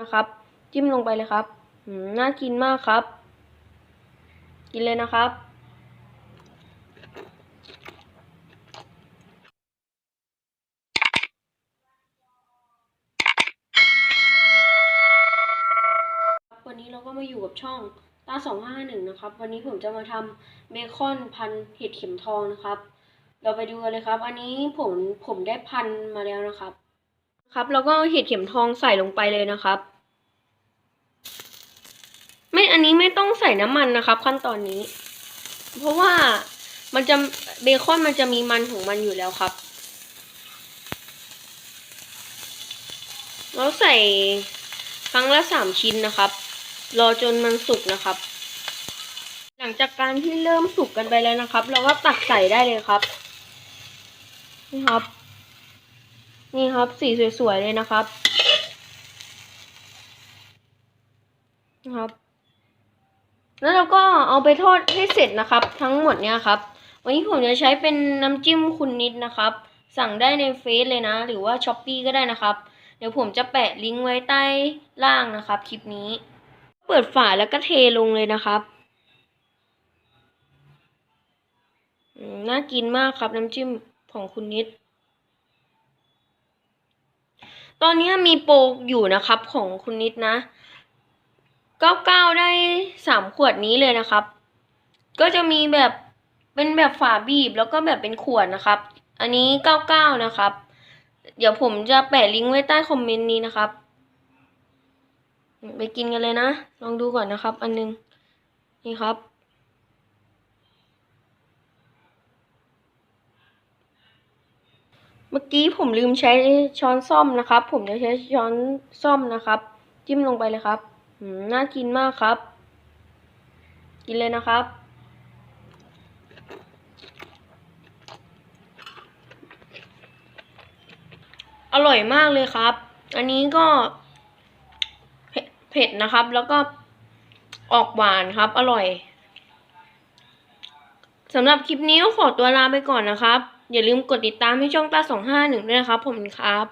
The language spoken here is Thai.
นะครับ จิ้มลงไปเลยครับน่ากินมากครับ กินเลยนะครับวันนี้เราก็มาอยู่กับช่องตาสองห้าหนึ่งนะครับ วันนี้ผมจะมาทำเบคอนพันเห็ดเข็มทองนะครับ เราไปดูกันเลยครับ อันนี้ผมผมได้พันมาแล้วนะครับ ครับแล้วก็เห็ดเข็มทองใส่ลงไปเลยนะครับ ไม่อันนี้ไม่ต้องใส่น้ำมันนะครับ ขั้นตอนนี้ เพราะว่ามันจะเบคอนมันจะมีมันของมันอยู่แล้วครับแล้วใส่ครั้งละสามชิ้นนะครับ รอจนมันสุกนะครับ หลังจากการที่เริ่มสุกกันไปแล้วนะครับ เราก็ตักใส่ได้เลยครับนี่ครับ นี่ครับสีสวยๆเลยนะครับนะครับ แล้วเราก็เอาไปทอดให้เสร็จนะครับ ทั้งหมดเนี้ยครับ วันนี้ผมจะใช้เป็นน้ำจิ้มคุณนิดนะครับ สั่งได้ในเฟซเลยนะ หรือว่าช้อปปีก็ได้นะครับ เดี๋ยวผมจะแปะลิงก์ไว้ใต้ล่างนะครับคลิปนี้ เปิดฝาแล้วก็เทลงเลยนะครับน่ากินมากครับน้ำจิ้มของคุณนิด ตอนนี้มีโปรอยู่นะครับของคุณนิดนะเก้าเก้าได้สามขวดนี้เลยนะครับ ก็จะมีแบบเป็นแบบฝาบีบแล้วก็แบบเป็นขวดนะครับ อันนี้เก้าเก้านะครับ เดี๋ยวผมจะแปะลิงก์ไว้ใต้คอมเมนต์นี้นะครับ ไปกินกันเลยนะ ลองดูก่อนนะครับ อันนึง นี่ครับ มื่อกี้ผมลืมใช้ช้อนซ่อมนะครับ ผมจะใช้ช้อนซ่อมนะครับ จิ้มลงไปเลยครับน่ากินมากครับ กินเลยนะครับ อร่อยมากเลยครับ อันนี้ก็เผ็ดเผ็ดนะครับ แล้วก็ออกหวานครับ อร่อยสำหรับคลิปนี้ก็ขอตัวลาไปก่อนนะครับ อย่าลืมกดติดตามให้ช่องตาสองห้าหนึ่งด้วยนะครับผมครับ